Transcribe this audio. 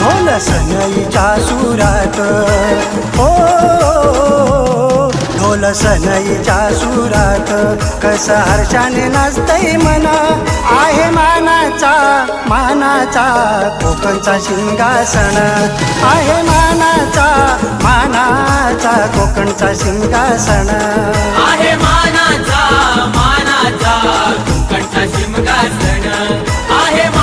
ढोल सनईच्या सुरात. हो ढोल सनईच्या सुरात. कस हर्षाने नाचतय मना आहे मानाचा मानाचा कोकणचा सिंहासन. आहे मानाचा मानाचा कोकणचा सिंहासन. आहे